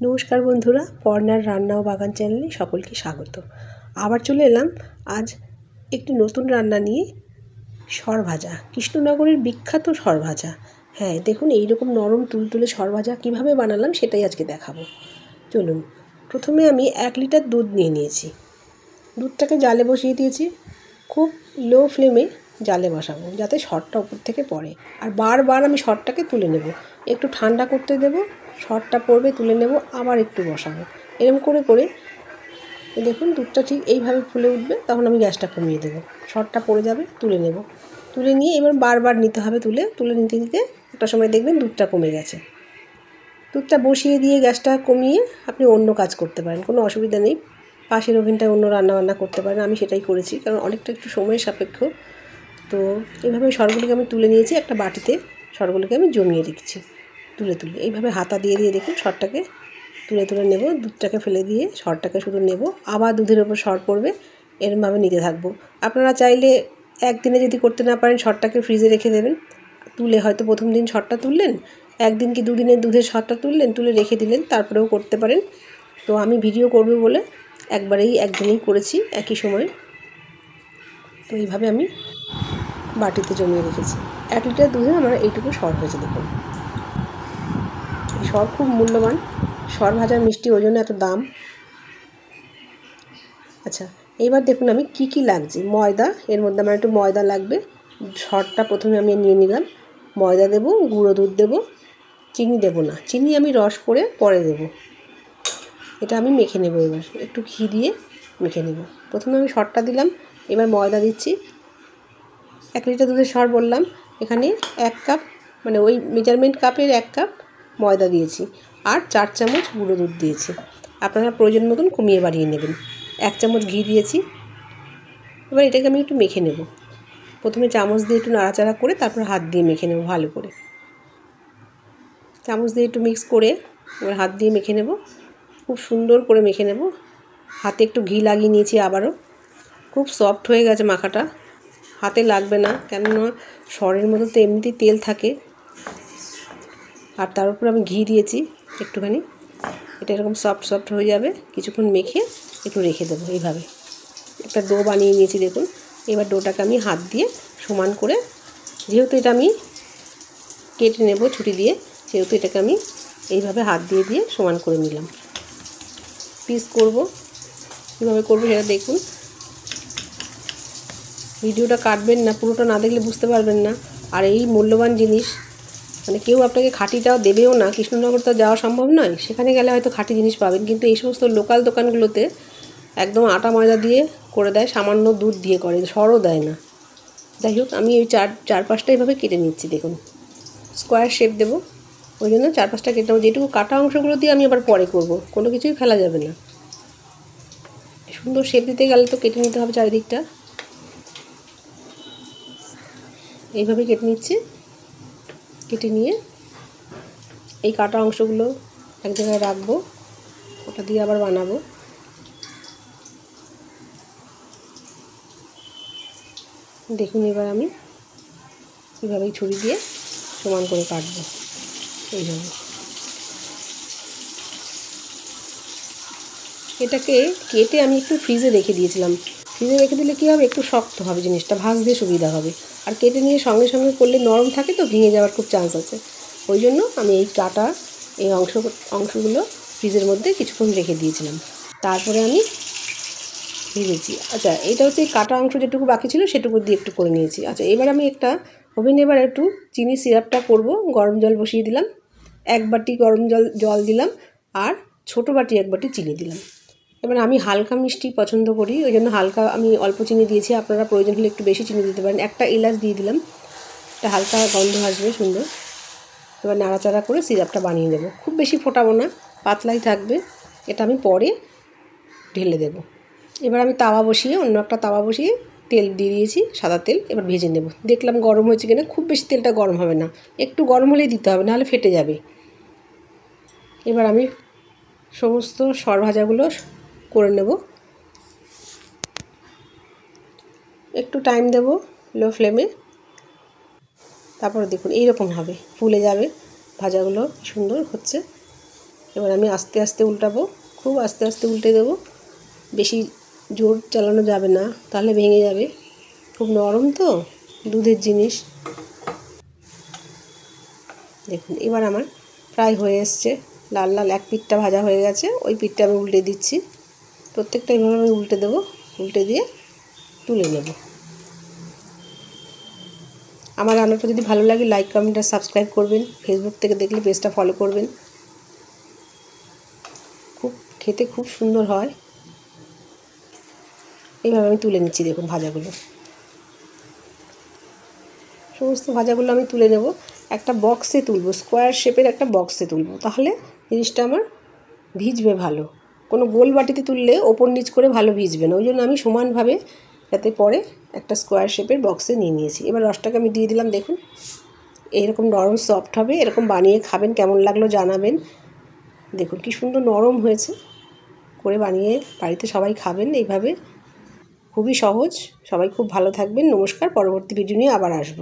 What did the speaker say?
নমস্কার বন্ধুরা পর্নার রান্না ও বাগান চ্যানেলে সকলকে স্বাগত। আবার চলে এলাম আজ একটি নতুন রান্না নিয়ে সরভাজা কৃষ্ণনগরের বিখ্যাত সরভাজা হ্যাঁ দেখুন এইরকম নরম তুলতুলে সরভাজা কীভাবে বানালাম সেটাই আজকে দেখাবো। চলুন, প্রথমে আমি এক লিটার দুধ নিয়ে নিয়েছি। দুধটাকে জালে বসিয়ে দিয়েছি। খুব লো ফ্লেমে জালে বসাবো, যাতে শটটা উপর থেকে পড়ে। আর বারবার আমি শটটাকে তুলে নেব। একটু ঠান্ডা করতে দেব, শটটা পড়বে, তুলে নেব, আবার একটু বসাবো। এরকম করে করে দেখুন দুধটা ঠিক এইভাবে ফুলে উঠবে, তখন আমি গ্যাসটা কমিয়ে দেবো। শটটা পড়ে যাবে, তুলে নেব। তুলে নিয়ে এবার বারবার নিতে হবে তুলে। তুলে নিতে নিতে একটা সময় দেখবেন দুধটা কমে গেছে। দুধটা বসিয়ে দিয়ে গ্যাসটা কমিয়ে আপনি অন্য কাজ করতে পারেন। কোনো অসুবিধা নেই। পাশের ওভেনটায় অন্য রান্নাবান্না করতে পারেন। আমি সেটাই করেছি, কারণ অনেকটা একটু সময় সাপেক্ষ। তো এইভাবে সরগুলিকে আমি তুলে নিয়েছি, একটা বাটিতে সরগুলিকে আমি জমিয়ে রেখেছি, তুলে তুলে। এইভাবে হাতা দিয়ে দিয়ে দেখুন সরটাকে তুলে তুলে নেব, দুধটাকে ফেলে দিয়ে সরটাকে শুধু নেব। আবার দুধের ওপর সর পড়বে, এরমভাবে নিতে থাকব। আপনারা চাইলে একদিনে যদি করতে না পারেন সরটাকে ফ্রিজে রেখে দেবেন। তুলে হয়তো প্রথম দিন সরটা তুললেন, একদিন কি দুদিনের দুধের সরটা তুললেন, তুলে রেখে দিলেন, তারপরেও করতে পারেন। তো আমি ভিডিও করবে বলে একবারেই একদিনেই করেছি, একই সময়। তো এইভাবে আমি বাটিতে জমিয়ে রেখেছি। এক লিটার দুধে আমার এইটুকু সর হয়েছে, দেখুন। সর খুব মূল্যবান। সর ভাজার মিষ্টি, ওই এত দাম। আচ্ছা এইবার দেখুন আমি কি কি লাগছে। ময়দা, এর মধ্যে আমার একটু ময়দা লাগবে। সরটা প্রথমে আমি নিয়ে নিলাম। ময়দা দেব, গুঁড়ো দুধ দেব, চিনি দেব না। চিনি আমি রস করে পরে দেব। এটা আমি মেখে নেব এবার। একটু ঘি দিয়ে মেখে নেব। প্রথমে আমি সরটা দিলাম, এবার ময়দা দিচ্ছি। এক লিটার দুধের সর বললাম, এখানে এক কাপ মানে ওই মেজারমেন্ট কাপের এক কাপ ময়দা দিয়েছি আর চার চামচ গুঁড়ো দুধ দিয়েছি। আপনারা প্রয়োজন মতন কমিয়ে বাড়িয়ে নেবেন। এক চামচ ঘি দিয়েছি। এবার এটাকে আমি একটু মেখে নেব। প্রথমে চামচ দিয়ে একটু নাড়াচাড়া করে তারপর হাত দিয়ে মেখে নেব ভালো করে। চামচ দিয়ে একটু মিক্স করে এবার হাত দিয়ে মেখে নেব। খুব সুন্দর করে মেখে নেব। হাতে একটু ঘি লাগিয়ে নিয়েছি আবারও। খুব সফট হয়ে গেছে মাখাটা। হাতে লাগবে না, কেননা সরের মধ্যে তো এমনিতেই তেল থাকে। আর তার উপর আমি ঘি দিয়েছি একটুখানি। এটা এরকম সফট সফট হয়ে যাবে। কিছুক্ষণ মেখে একটু রেখে দেবো এইভাবে। একটা ডো বানিয়ে নিয়েছি, দেখুন। এবার ডোটাকে আমি হাত দিয়ে সমান করে, যেহেতু এটা আমি কেটে নেব ছুটি দিয়ে, সেহেতু এটাকে আমি এইভাবে হাত দিয়ে দিয়ে সমান করে নিলাম। পিস করব। কীভাবে করব সেটা দেখুন। ভিডিওটা কাটবেন না, পুরোটা না দেখলে বুঝতে পারবেন না। আর এই মূল্যবান জিনিস মানে কেউ আপনাকে খাঁটিটাও দেবেও না, কৃষ্ণনগর তো যাওয়া সম্ভব নয়, সেখানে গেলে হয়তো খাঁটি জিনিস পাবেন, কিন্তু এই সমস্ত লোকাল দোকানগুলোতে একদম আটা ময়দা দিয়ে করে দেয়, সামান্য দুধ দিয়ে করে, সরও দেয় না। যাই হোক, আমি ওই চার চার পাঁচটা এইভাবে কেটে নিচ্ছি, দেখুন। স্কোয়ার শেপ দেবো, ওই জন্য চার পাঁচটা কেটে নেব, যেটুকু কাটা অংশগুলো দিয়ে আমি আবার পরে করব, কোনো কিছুই ফেলা যাবে না। সুন্দর শেপ দিতে গেলে তো কেটে নিতে হবে চারিদিকটা। এইভাবে কেটে নিচ্ছি। কেটে নিয়ে এই কাটা অংশগুলো এক জায়গায় রাখব, ওটা দিয়ে আবার বানাবো। দেখুন এবার আমি কীভাবে ছুরি দিয়ে সমান করে কাটবো এইভাবে। এটাকে কেটে আমি একটু ফ্রিজে রেখে দিয়েছিলাম। ফ্রিজে রেখে দিলে কী হবে? একটু শক্ত হবে জিনিসটা ভাজতে সুবিধা হবে। আর কেটে নিয়ে সঙ্গে সঙ্গে করলে নরম থাকে তো, ভেঙে যাওয়ার খুব চান্স আছে। ওই জন্য আমি এই কাটা এই অংশ, অংশগুলো ফ্রিজের মধ্যে কিছুক্ষণ রেখে দিয়েছিলাম। তারপরে আমি ভেজেছি। আচ্ছা এটা হচ্ছে কাটা অংশ যেটুকু বাকি ছিল, সেটুকু দিয়ে একটু করে নিয়েছি। আচ্ছা এবার আমি একটা ওভেনে, এবার একটু চিনি সিরাপটা করব। গরম জল বসিয়ে দিলাম। এক বাটি গরম জল জল দিলাম। আর ছোটো বাটি এক বাটি চিনি দিলাম। এবার আমি হালকা মিষ্টি পছন্দ করি, ওই জন্য হালকা আমি অল্প চিনি দিয়েছি, আপনারা প্রয়োজন হলে একটু বেশি চিনি দিতে পারেন। একটা এলাচ দিয়ে দিলাম, একটা হালকা গন্ধ আসবে, সুন্দর। এবার নাড়াচাড়া করে সিরাপটা বানিয়ে দেবো। খুব বেশি ফোটাবো না, পাতলাই থাকবে, এটা আমি পরে ঢেলে দেব। এবার আমি তাওয়া বসিয়ে, অন্য একটা তাওয়া বসিয়ে তেল দিয়ে দিয়েছি, সাদা তেল, এবার ভেজে নেব। দেখলাম গরম হয়েছে কিনা, খুব বেশি তেলটা গরম হবে না। একটু গরম হলেই দিতে হবে, নাহলে ফেটে যাবে। এবার আমি সমস্ত সর ভাজাগুলো করে নেব। একটু টাইম দেব লো ফ্লেমে তারপরে দেখুন, এইরকম হবে, ফুলে যাবে। ভাজাগুলো সুন্দর হচ্ছে। এবার আমি আস্তে আস্তে উল্টাবো, খুব আস্তে আস্তে উল্টে দেবো। বেশি জোর চালানো যাবে না, তাহলে ভেঙে যাবে। খুব নরম তো, দুধের জিনিস। দেখুন, এবার আমার প্রায় হয়ে এসছে। লাল লাল এক পিঠটা ভাজা হয়ে গেছে, ওই পিঠটা আমি উল্টে দিচ্ছি। প্রত্যেকটা এইভাবে আমি উল্টে দেবো, উল্টে দিয়ে তুলে নেব। আমার রান্নাটা যদি ভালো লাগে লাইক কমেন্ট আর সাবস্ক্রাইব করবেন। ফেসবুক থেকে দেখলে পেজটা ফলো করবেন। খুব, খেতে খুব সুন্দর হয়। এইভাবে আমি তুলে নিচ্ছি, দেখুন ভাজাগুলো। সমস্ত ভাজাগুলো আমি তুলে নেব। একটা বক্সে তুলবো স্কোয়ার শেপের একটা বক্সে তুলবো। তাহলে জিনিসটা আমার ভিজবে ভালো। কোনো গোল বাটিতে তুললে ওপর নিচ করে ভালো ভিজবে না। ওই জন্য আমি সমানভাবে যাতে পরে একটা স্কোয়ার শেপের বক্সে নিয়ে নিয়েছি। এবার রসটাকে আমি দিয়ে দিলাম, দেখুন। এইরকম নরম সফট হবে, এরকম বানিয়ে খাবেন, কেমন লাগল জানাবেন। দেখুন কি সুন্দর নরম হয়েছে। করে বানিয়ে বাড়িতে সবাই খাবেন এইভাবে। খুবই সহজ, সবাই খুব ভালো থাকবেন। নমস্কার, পরবর্তী ভিডিও নিয়ে আবার আসব।